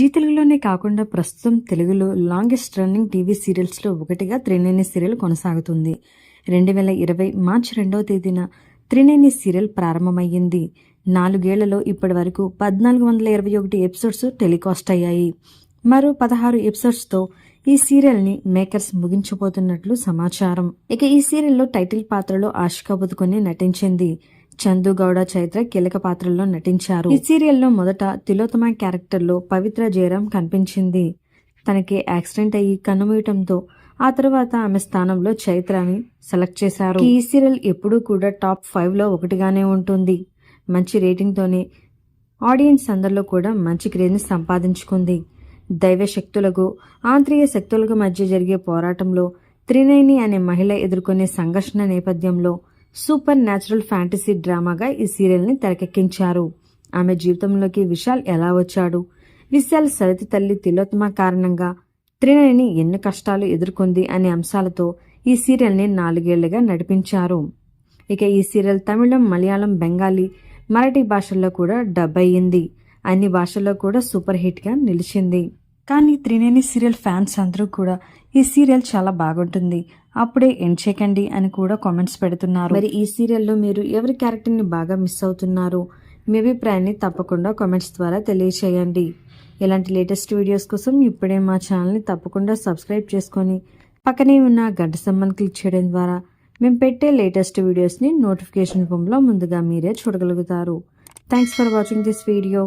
G తెలుగులోనే కాకుండా ప్రస్తుతం తెలుగులో లాంగెస్ట్ రన్నింగ్ టీవీ సీరియల్స్లో ఒకటిగా త్రినేని సీరియల్ కొనసాగుతుంది. రెండు వేల ఇరవై మార్చి రెండవ తేదీన త్రినేని సీరియల్ ప్రారంభమయ్యింది. నాలుగేళ్ళలో ఇప్పటి వరకు పద్నాలుగు వందల ఇరవై ఒకటి ఎపిసోడ్స్ టెలికాస్ట్ అయ్యాయి. మరో పదహారు ఎపిసోడ్స్తో ఈ సీరియల్ని మేకర్స్ ముగించబోతున్నట్లు సమాచారం. ఇక ఈ సీరియల్లో టైటిల్ పాత్రలో ఆశికా బుదుకొని నటించింది. చందుగౌడ చైత్ర కీలక పాత్రల్లో నటించారు. ఈ సీరియల్లో మొదట తిలోతమ క్యారెక్టర్లో పవిత్ర జయరాం కనిపించింది. తనకి యాక్సిడెంట్ అయ్యి కన్నుమూయటంతో ఆ తర్వాత ఆమె స్థానంలో చైత్రని సెలెక్ట్ చేశారు. ఈ సీరియల్ ఎప్పుడూ కూడా టాప్ ఫైవ్లో ఒకటిగానే ఉంటుంది. మంచి రేటింగ్ తోనే ఆడియన్స్ అందరిలో కూడా మంచి క్రేజ్ని సంపాదించుకుంది. దైవ శక్తులకు ఆంతరిక శక్తులకు మధ్య జరిగే పోరాటంలో త్రినేని అనే మహిళ ఎదుర్కొనే సంఘర్షణ నేపథ్యంలో సూపర్ న్యాచురల్ ఫ్యాంటసీ డ్రామాగా ఈ సీరియల్ని తెరకెక్కించారు. ఆమె జీవితంలోకి విశాల్ ఎలా వచ్చాడు? విశాల్ సరితి తల్లి తిలోత్తమ కారణంగా త్రినేని ఎన్ని కష్టాలు ఎదుర్కొంది అనే అంశాలతో ఈ సీరియల్ని నాలుగేళ్ళుగా నడిపించారు. ఇక ఈ సీరియల్ తమిళం మలయాళం బెంగాలీ మరాఠీ భాషల్లో కూడా డబ్ అయ్యింది. అన్ని భాషల్లో కూడా సూపర్ హిట్గా నిలిచింది. కానీ త్రినేని సీరియల్ ఫ్యాన్స్ అందరూ కూడా ఈ సీరియల్ చాలా బాగుంటుంది. అప్పుడే ఎండ్ చేయకండి అని కూడా కామెంట్స్ పెడుతున్నారు. మరి ఈ సీరియల్లో మీరు ఎవరి క్యారెక్టర్ని బాగా మిస్ అవుతున్నారు? మీ అభిప్రాయాన్ని తప్పకుండా కామెంట్స్ ద్వారా తెలియచేయండి. ఇలాంటి లేటెస్ట్ వీడియోస్ కోసం ఇప్పుడే మా ఛానల్ని తప్పకుండా సబ్స్క్రైబ్ చేసుకొని పక్కనే ఉన్న గంట సంబంధం క్లిక్ చేయడం ద్వారా మేము పెట్టే లేటెస్ట్ వీడియోస్ని నోటిఫికేషన్ రూపంలో ముందుగా మీరే చూడగలుగుతారు. Thanks for watching this video